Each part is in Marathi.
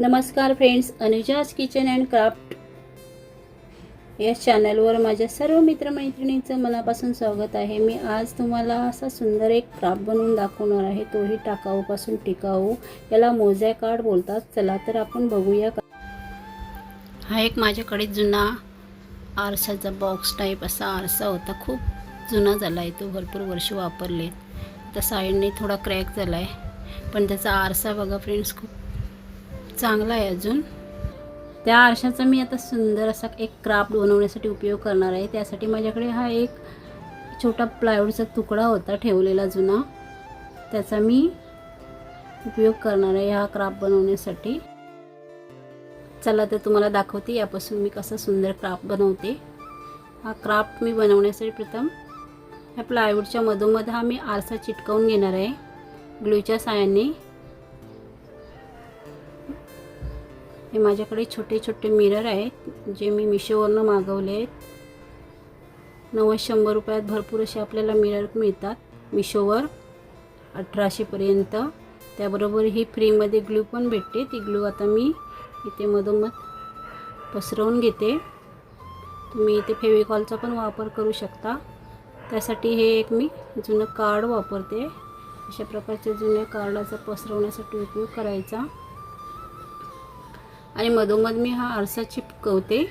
नमस्कार friends Anuja's kitchen and craft या चॅनलवर माझ्या सर्व मित्रमैत्रिणींचं मनापासून स्वागत आहे. मी आज तुम्हाला असा सुंदर एक क्राफ्ट बनवून दाखवणार आहे. तोही टाकाऊपासून टिकाऊ. याला मोजॅ कार्ड बोलतात. चला तर आपण बघूया. का हा एक माझ्याकडे जुना आरसाचा बॉक्स टाईप असा आरसा होता. खूप जुना झाला आहे तो भरपूर वर्ष वापरले तर साईडने थोडा क्रॅक झाला आहे पण त्याचा आरसा बघा फ्रेंड्स खूप चांगला आहे अजून. त्या आरशाचा मी आता सुंदर असा एक क्राफ्ट बनवण्यासाठी उपयोग करणार आहे. त्यासाठी माझ्याकडे हा एक छोटा प्लायवूडचा तुकडा होता ठेवलेला जुना. त्याचा मी उपयोग करणार आहे हा क्राफ्ट बनवण्यासाठी. चला तर तुम्हाला दाखवते यापासून मी कसा सुंदर क्राफ्ट बनवते. हा क्राफ्ट मी बनवण्यासाठी प्रथम ह्या प्लायवूडच्या मधोमध हा मी आरसा चिटकवून घेणार आहे. ग्लूच्या साह्याने हे माझ्याकडे छोटे छोटे मिरर आहेत जे मी मिशोवरनं मागवले आहेत. नव्वद शंभर रुपयात भरपूर असे आपल्याला मिरर मिळतात मिशोवर अठराशेपर्यंत त्याबरोबर ही फ्रीमध्ये ग्लू पण भेटते. ती ग्लू आता मी इथे मधोमध पसरवून घेते. तुम्ही इथे फेविकॉलचा पण वापर करू शकता. त्यासाठी हे एक मी जुनं कार्ड वापरते. अशा प्रकारच्या जुन्या कार्डाचा पसरवण्यासाठी उपयोग करायचा. आणि मधोमध मी हा आरसा चिपकवते.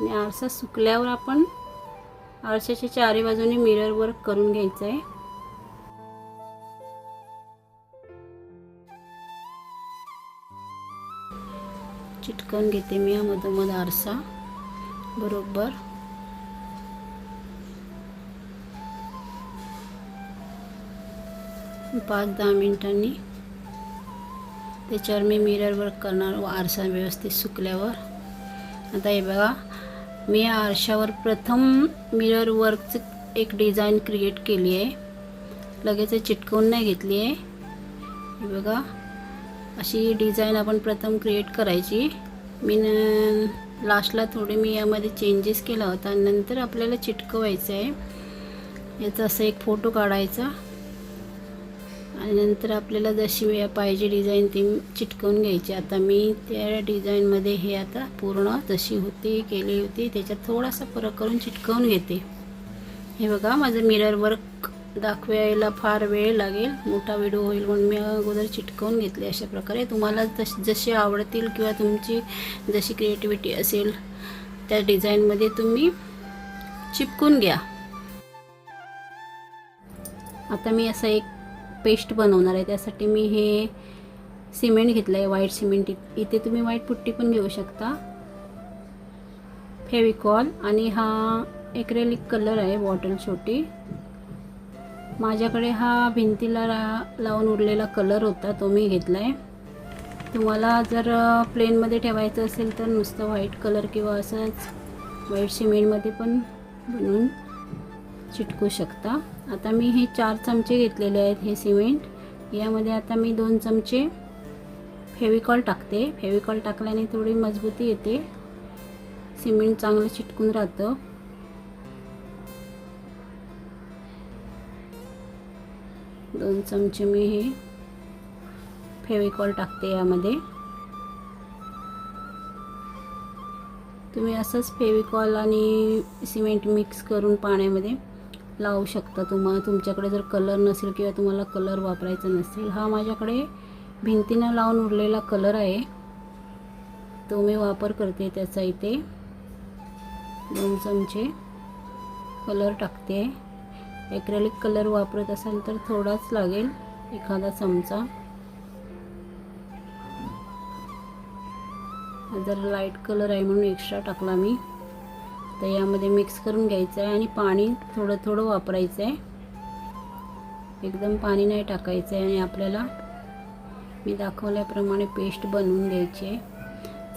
आणि आरसा सुकल्यावर आपण आरशाच्या चारी बाजूने मिरर वर्क करून घ्यायचं आहे चिटकन घेते मी हा मधोमध आरसा. बरोबर. पाच दहा मिनिटांनी त्याच्यावर मी मिरर वर्क करणार व आरसा व्यवस्थित सुकल्यावर. आता हे बघा मी आरशावर प्रथम मिरर वर्कचं एक डिझाईन क्रिएट केली आहे. लगेच चिटकवून नाही घेतली आहे. हे बघा अशी डिझाईन आपण प्रथम क्रिएट करायची. मी न लास्टला थोडे मी यामध्ये चेंजेस केला होता. नंतर आपल्याला चिटकवायचं आहे. याचा असा एक फोटो काढायचा. आणि नंतर आपल्याला जशी पाहिजे डिझाईन ती चिटकवून घ्यायची. आता मी त्या डिझाईनमध्ये हे आता पूर्ण जशी होती केली होती त्याच्यात थोडासा फरक करून चिटकवून घेते. हे बघा माझं मिरर वर्क दाखवायला फार वेळ लागेल. मोठा व्हिडिओ होईल म्हणून मी अगोदर चिटकवून घेतले. अशा प्रकारे तुम्हाला जश जसे आवडतील किंवा तुमची जशी क्रिएटिव्हिटी असेल त्या डिझाईनमध्ये तुम्ही चिपकून घ्या. आता मी असा एक पेस्ट बनवणार आहे त्यासाठी मी हे सिमेंट घेतलं आहे व्हाईट सिमेंट इथे तुम्ही व्हाईट पुट्टी पण घेऊ शकता. फेविकॉल आणि हा एक्रेलिक कलर आहे बॉटल छोटी. माझ्याकडे हा भिंतीला रा लावून उरलेला कलर होता तो मी घेतला आहे तुम्हाला जर प्लेनमध्ये ठेवायचं असेल तर नुसतं व्हाईट कलर किंवा असंच व्हाईट सिमेंटमध्ये पण बनवून चिटकू शकता. आता मी हे चार चमचे घेतलेले आहेत हे सिमेंट. यामध्ये आता मी दोन चमचे फेविकॉल टाकते. फेविकॉल टाकल्याने थोडी मजबूती येते. सिमेंट चांगलं चिटकून राहतं. दोन चमचे मी हे फेविकॉल टाकते यामध्ये. तुम्ही असंच फेविकॉल आणि सिमेंट मिक्स करून पाण्यामध्ये लावू शकता. तुम्हाला तुमच्याकडे जर कलर नसेल किंवा तुम्हाला कलर वापरायचा नसेल हा माझ्याकडे भिंतीनं लावून उरलेला कलर आहे. तो मी वापर करते त्याचा इथे. दोन चमचे कलर टाकते. ॲक्रेलिक कलर वापरत असाल तर थोडाच लागेल एखादा चमचा. जर लाइट कलर आहे म्हणून एक्स्ट्रा टाकला मी. तर यामध्ये मिक्स करून घ्यायचं आहे आणि पाणी थोडं थोडं वापरायचं आहे. एकदम पाणी नाही टाकायचं आहे आणि आपल्याला मी दाखवल्याप्रमाणे पेस्ट बनवून घ्यायची आहे.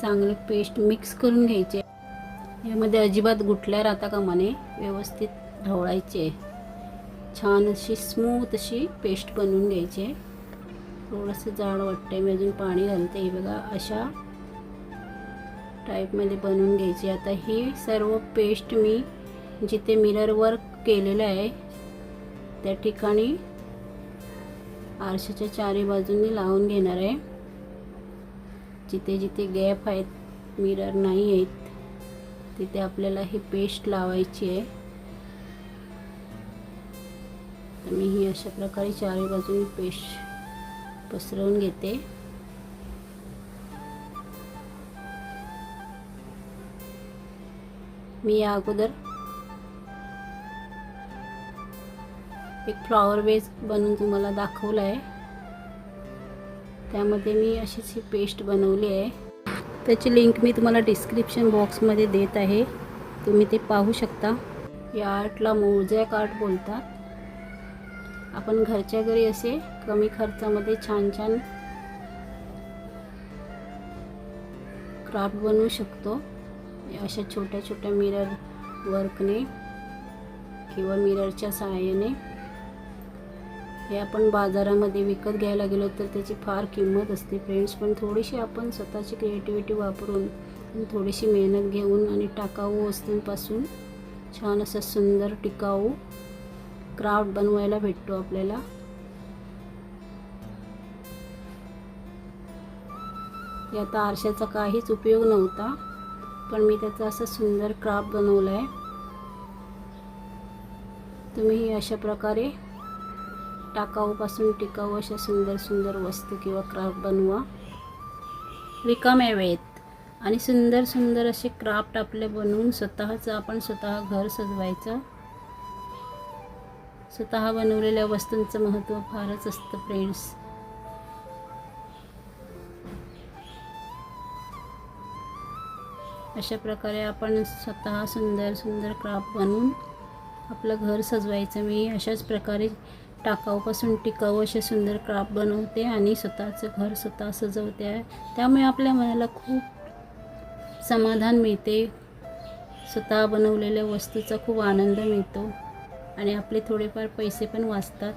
चांगली पेस्ट मिक्स करून घ्यायची आहे. यामध्ये अजिबात गुठल्या राहता का नये व्यवस्थित ढवळायचे छान अशी स्मूथ अशी पेस्ट बनवून घ्यायची आहे. थोडंसं जाड वाटतं मी अजून पाणी घालते. बघा अशा टाईपमध्ये बनवून घ्यायची. आता ही सर्व पेस्ट मी जिथे मिरर वर्क केलेलं आहे त्या ठिकाणी आरशाच्या चारी बाजूंनी लावून घेणार आहे. जिथे जिथे गॅप आहेत मिरर नाही आहेत तिथे आपल्याला ही पेस्ट लावायची आहे. तर मी ही अशा प्रकारे चारी बाजूनी पेस्ट पसरवून घेते. मी या अगोदर एक फ्लॉवर वेज बनवून तुम्हाला दाखवलं आहे. त्यामध्ये मी अशीच ही पेस्ट बनवली आहे. त्याची लिंक मी तुम्हाला डिस्क्रिप्शन बॉक्समध्ये देत आहे. तुम्ही ते पाहू शकता. या आर्टला मोजॅक आर्ट बोलतात. आपण घरच्या घरी असे कमी खर्चामध्ये छान छान क्राफ्ट बनवू शकतो. अशा छोट्या छोट्या मिरर वर्कने किंवा मिररच्या सहाय्याने हे आपण बाजारामध्ये विकत घ्यायला गेलो तर त्याची फार किंमत असते. फ्रेंड्स पण थोडीशी आपण स्वतःची क्रिएटिव्हिटी वापरून थोडीशी मेहनत घेऊन आणि टाकाऊ वस्तूंपासून छान असं सुंदर टिकाऊ क्राफ्ट बनवायला भेटतो आपल्याला. यात आरशाचा काहीच उपयोग नव्हता. पण मी त्याचा असं सुंदर क्राफ्ट बनवला आहे तुम्ही अशा प्रकारे टाकाऊपासून टिकाऊ अशा सुंदर सुंदर वस्तू किंवा क्राफ्ट बनवा. रिकाम्या वेळेत. आणि सुंदर सुंदर असे क्राफ्ट आपले बनवून स्वतःचं आपण स्वतः घर सजवायचं. स्वतः बनवलेल्या वस्तूंचं महत्त्व फारच असतं फ्रेंड्स अशा प्रकारे आपण स्वतः सुंदर सुंदर क्राफ्ट बनवून आपलं घर सजवायचं. मी अशाच प्रकारे टाकाऊपासून टिकाऊ असे सुंदर क्राफ्ट बनवते आणि स्वतःचं घर स्वतः सजवते. आहे त्यामुळे आपल्या मनाला खूप समाधान मिळते. स्वतः बनवलेल्या वस्तूचा खूप आनंद मिळतो आणि आपले थोडेफार पैसे पण वाचतात.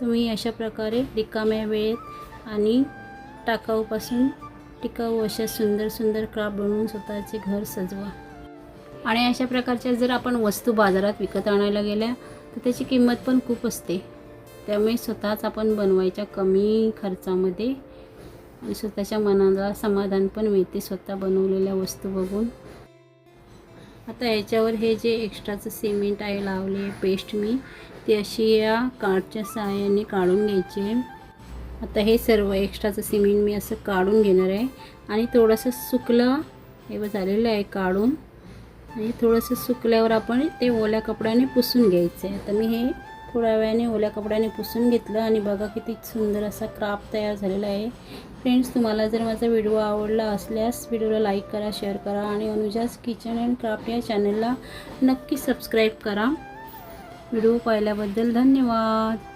तुम्ही अशा प्रकारे रिकाम्या वेळेत आणि टाकाऊपासून टिकाऊ अशा सुंदर सुंदर क्राफ्ट बनवून स्वतःचे घर सजवा. आणि अशा प्रकारच्या जर आपण वस्तू बाजारात विकत आणायला गेल्या तर त्याची किंमत पण खूप असते. त्यामुळे स्वतःच आपण बनवायच्या कमी खर्चामध्ये आणि स्वतःच्या मनाला समाधान पण मिळते स्वतः बनवलेल्या वस्तू बघून. आता याच्यावर हे जे एक्स्ट्राचं सिमेंट आहे लावले पेस्ट मी ती अशी या कार्डच्या सहाय्याने काढून घ्यायची आहे. आता हे सर्व एक्स्ट्राचं सिमेंट मी असं काढून घेणार आहे. आणि थोडंसं सुकलं हे झालेलं आहे काढून. आणि थोडंसं सुकल्यावर आपण ते ओल्या कपड्याने पुसून घ्यायचं. आहे आता मी हे थोड्या वेळाने ओल्या कपड्याने पुसून घेतलं आणि बघा किती सुंदर असा क्राफ्ट तयार झालेला आहे. फ्रेंड्स तुम्हाला जर माझा व्हिडिओ आवडला असल्यास व्हिडिओला लाईक करा शेअर करा आणि अनुजाज किचन अँड क्राफ्ट या चॅनलला नक्की सबस्क्राईब करा. व्हिडिओ पाहिल्याबद्दल धन्यवाद.